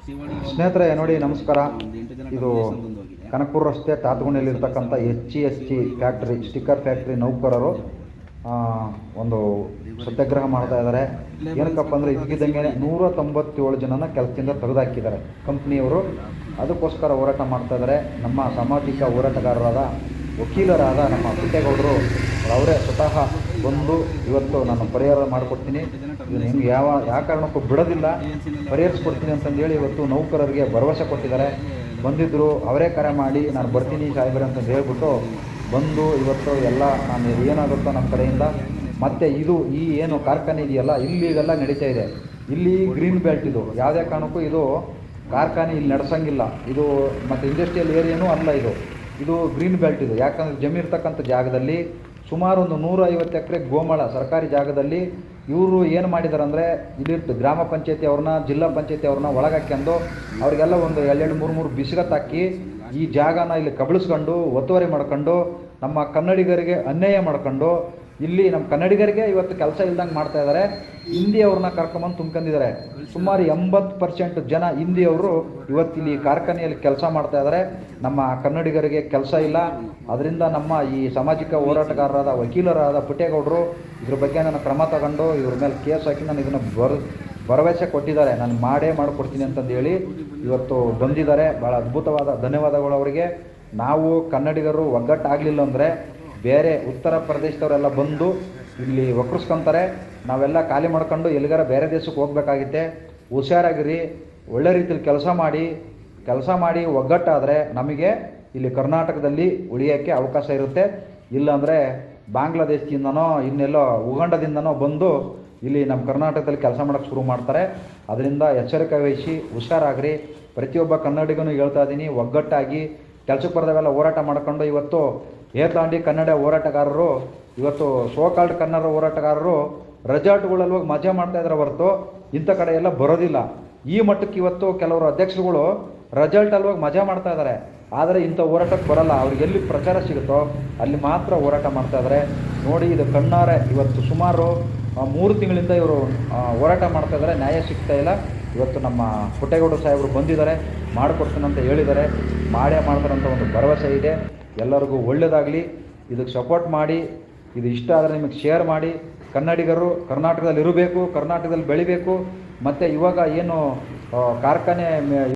ಸ್ನೇಹಿತರೆ, ನೋಡಿ, ನಮಸ್ಕಾರ. ಇದು ಕನಕಪುರ ರಸ್ತೆ ತಾತಗುಣಿಯಲ್ಲಿರ್ತಕ್ಕಂಥ H G S T factory sticker factory ನೌಕರರು ಒಂದು ಸತ್ಯಾಗ್ರಹ ಮಾಡ್ತಾ ಇದ್ದಾರೆ. ಏನಕ್ಕಪ್ಪ ಅಂದರೆ ಇದ್ದಿದ್ದಂಗೆ ನೂರ ತೊಂಬತ್ತೇಳು ಜನನ ಕೆಲಸದಿಂದ ತೆಗೆದುಹಾಕಿದ್ದಾರೆ ಕಂಪ್ನಿಯವರು. ಅದಕ್ಕೋಸ್ಕರ ಹೋರಾಟ ಮಾಡ್ತಾ ಇದ್ದಾರೆ. ನಮ್ಮ ಸಾಮಾಜಿಕ ಹೋರಾಟಗಾರರಾದ ವಕೀಲರಾದ ನಮ್ಮ ಪುಟ್ಟೇಗೌಡರು ಅವರೇ ಸ್ವತಃ ಬಂದು ಇವತ್ತು ನಾನು ಪರಿಹಾರ ಮಾಡಿಕೊಡ್ತೀನಿ. ಹೆಂಗೆ ಯಾವ ಯಾವ ಕಾರಣಕ್ಕೂ ಬಿಡೋದಿಲ್ಲ. ಪರಿಹರಿಸ್ಕೊಡ್ತೀನಿ ಅಂತಂದೇಳಿ ಇವತ್ತು ನೌಕರರಿಗೆ ಭರವಸೆ ಕೊಟ್ಟಿದ್ದಾರೆ. ಬಂದಿದ್ದರು ಅವರೇ ಕರೆ ಮಾಡಿ, ನಾನು ಬರ್ತೀನಿ ಸಾಹೇಬ್ರೆ ಅಂತ ಹೇಳ್ಬಿಟ್ಟು ಬಂದು ಇವತ್ತು ಎಲ್ಲ ನಾನು ಏನಾಗುತ್ತೋ ನಮ್ಮ ಕಡೆಯಿಂದ, ಮತ್ತು ಇದು ಈ ಏನು ಕಾರ್ಖಾನೆ ಇದೆಯಲ್ಲ, ಇಲ್ಲಿ ಇದೆಲ್ಲ ನಡೀತಾ ಇದೆ. ಇಲ್ಲಿ ಗ್ರೀನ್ ಬೆಲ್ಟ್ ಇದು. ಯಾವುದೇ ಕಾರಣಕ್ಕೂ ಇದು ಕಾರ್ಖಾನೆ ಇಲ್ಲಿ ನಡೆಸಂಗಿಲ್ಲ. ಇದು ಮತ್ತು ಇಂಡಸ್ಟ್ರಿಯಲ್ ಏರಿಯಾನೂ ಅಲ್ಲ ಇದು. ಇದು ಗ್ರೀನ್ ಬೆಲ್ಟ್ ಇದು. ಯಾಕಂದರೆ ಜಮೀರ್ತಕ್ಕಂಥ ಜಾಗದಲ್ಲಿ ಸುಮಾರು ಒಂದು ನೂರ ಐವತ್ತು ಎಕರೆ ಗೋಮಾಳ ಸರ್ಕಾರಿ ಜಾಗದಲ್ಲಿ ಇವರು ಏನು ಮಾಡಿದ್ದಾರೆ ಅಂದರೆ ಇಲ್ಲಿರ್ತು ಗ್ರಾಮ ಪಂಚಾಯತಿ ಅವ್ರನ್ನ, ಜಿಲ್ಲಾ ಪಂಚಾಯತಿ ಅವ್ರನ್ನ ಒಳಗಾಕ್ಯಂಡು ಅವರಿಗೆಲ್ಲ ಒಂದು ಎರಡೆರಡು ಮೂರು ಮೂರು ಬಿಸಿಗತ್ತಾಕಿ ಈ ಜಾಗನ ಇಲ್ಲಿ ಕಬಳಿಸ್ಕೊಂಡು ಒತ್ತುವರಿ ಮಾಡ್ಕೊಂಡು ನಮ್ಮ ಕನ್ನಡಿಗರಿಗೆ ಅನ್ಯಾಯ ಮಾಡ್ಕೊಂಡು ಇಲ್ಲಿ ನಮ್ಮ ಕನ್ನಡಿಗರಿಗೆ ಇವತ್ತು ಕೆಲಸ ಇಲ್ದಂಗೆ ಮಾಡ್ತಾ ಇದ್ದಾರೆ ಹಿಂದಿಯವ್ರನ್ನ ಕರ್ಕೊಂಬಂದು ತುಂಬ್ಕೊಂಡಿದ್ದಾರೆ ಸುಮಾರು ಎಂಬತ್ತು ಪರ್ಸೆಂಟ್ ಜನ ಹಿಂದಿಯವರು ಇವತ್ತು ಇಲ್ಲಿ ಕಾರ್ಖಾನೆಯಲ್ಲಿ ಕೆಲಸ ಮಾಡ್ತಾ ಇದ್ದಾರೆ ನಮ್ಮ ಕನ್ನಡಿಗರಿಗೆ ಕೆಲಸ ಇಲ್ಲ. ಅದರಿಂದ ನಮ್ಮ ಈ ಸಾಮಾಜಿಕ ಹೋರಾಟಗಾರರಾದ ವಕೀಲರಾದ ಪುಟ್ಟೇಗೌಡರು ಇದ್ರ ಬಗ್ಗೆ ನಾನು ಕ್ರಮ ತಗೊಂಡು ಇವ್ರ ಮೇಲೆ ಕೇಸ್ ಹಾಕಿ ನಾನು ಇದನ್ನು ಬರ್, ಭರವಸೆ ಕೊಟ್ಟಿದ್ದಾರೆ. ನಾನು ಮಾಡೇ ಮಾಡಿಕೊಡ್ತೀನಿ ಅಂತಂದು ಹೇಳಿ ಇವತ್ತು ಬಂದಿದ್ದಾರೆ. ಭಾಳ ಅದ್ಭುತವಾದ ಧನ್ಯವಾದಗಳು ಅವರಿಗೆ. ನಾವು ಕನ್ನಡಿಗರು ಒಗ್ಗಟ್ಟಾಗಲಿಲ್ಲ ಅಂದರೆ ಬೇರೆ ಉತ್ತರ ಪ್ರದೇಶದವರೆಲ್ಲ ಬಂದು ಇಲ್ಲಿ ಒಕ್ಕರ್ಸ್ಕೊಂತಾರೆ ನಾವೆಲ್ಲ ಖಾಲಿ ಮಾಡ್ಕೊಂಡು ಎಲ್ಲಿಗಾರ ಬೇರೆ ದೇಶಕ್ಕೆ ಹೋಗ್ಬೇಕಾಗಿತ್ತೆ. ಹುಷಾರಾಗಿರಿ, ಒಳ್ಳೆ ರೀತಿಯಲ್ಲಿ ಕೆಲಸ ಮಾಡಿ ಕೆಲಸ ಮಾಡಿ ಒಗ್ಗಟ್ಟಾದರೆ ನಮಗೆ ಇಲ್ಲಿ ಕರ್ನಾಟಕದಲ್ಲಿ ಉಳಿಯೋಕ್ಕೆ ಅವಕಾಶ ಇರುತ್ತೆ. ಇಲ್ಲಾಂದರೆ ಬಾಂಗ್ಲಾದೇಶದಿಂದನೋ, ಇನ್ನೆಲ್ಲೋ ಉಗಂಡದಿಂದನೋ ಬಂದು ಇಲ್ಲಿ ನಮ್ಮ ಕರ್ನಾಟಕದಲ್ಲಿ ಕೆಲಸ ಮಾಡೋಕ್ಕೆ ಶುರು ಮಾಡ್ತಾರೆ. ಅದರಿಂದ ಎಚ್ಚರಿಕೆ ವಹಿಸಿ ಹುಷಾರಾಗ್ರಿ. ಪ್ರತಿಯೊಬ್ಬ ಕನ್ನಡಿಗನೂ ಹೇಳ್ತಾ ಇದ್ದೀನಿ, ಒಗ್ಗಟ್ಟಾಗಿ ಕೆಲಸಕ್ಕೆ ಬರೆದವೆಲ್ಲ ಹೋರಾಟ ಮಾಡ್ಕೊಂಡು ಇವತ್ತು ಏರ್ದಾಂಡಿ ಕನ್ನಡ ಹೋರಾಟಗಾರರು, ಇವತ್ತು ಸೋಕಾಲ್ಡ್ ಕನ್ನಡ ಹೋರಾಟಗಾರರು ರೆಸಾರ್ಟ್ಗಳಲ್ಲಿ ಹೋಗಿ ಮಜಾ ಮಾಡ್ತಾ ಇದ್ದಾರೆ ಹೊರತು ಇಂಥ ಕಡೆ ಎಲ್ಲ ಬರೋದಿಲ್ಲ. ಈ ಮಟ್ಟಕ್ಕೆ ಇವತ್ತು ಕೆಲವರು ಅಧ್ಯಕ್ಷರುಗಳು ರೆಸಾರ್ಟಲ್ಲಿ ಹೋಗಿ ಮಜಾ ಮಾಡ್ತಾ ಇದ್ದಾರೆ. ಆದರೆ ಇಂಥ ಹೋರಾಟಕ್ಕೆ ಬರಲ್ಲ. ಅವ್ರಿಗೆ ಎಲ್ಲಿ ಪ್ರಚಾರ ಸಿಗುತ್ತೋ ಅಲ್ಲಿ ಮಾತ್ರ ಹೋರಾಟ ಮಾಡ್ತಾ ಇದ್ದಾರೆ. ನೋಡಿ, ಇದು ಕಣ್ಣಾರೆ. ಇವತ್ತು ಸುಮಾರು ಮೂರು ತಿಂಗಳಿಂದ ಇವರು ಹೋರಾಟ ಮಾಡ್ತಾ ಇದ್ದಾರೆ. ನ್ಯಾಯ ಸಿಗ್ತಾ ಇಲ್ಲ. ಇವತ್ತು ನಮ್ಮ ಪುಟ್ಟೇಗೌಡ ಸಾಹೇಬರು ಬಂದಿದ್ದಾರೆ. ಮಾಡಿಕೊಡ್ತೀನಿ ಅಂತ ಹೇಳಿದ್ದಾರೆ. ಮಾಡೇ ಮಾಡ್ತಾರೆ ಅಂತ ಒಂದು ಭರವಸೆ ಇದೆ. ಎಲ್ಲರಿಗೂ ಒಳ್ಳೆಯದಾಗಲಿ ಇದಕ್ಕೆ ಸಪೋರ್ಟ್ ಮಾಡಿ. ಇದು ಇಷ್ಟ ಆದರೆ ನಿಮಗೆ ಶೇರ್ ಮಾಡಿ. ಕನ್ನಡಿಗರು ಕರ್ನಾಟಕದಲ್ಲಿ ಇರಬೇಕು ಕರ್ನಾಟಕದಲ್ಲಿ ಬೆಳಿಬೇಕು. ಮತ್ತು ಇವಾಗ ಏನು ಕಾರ್ಖಾನೆ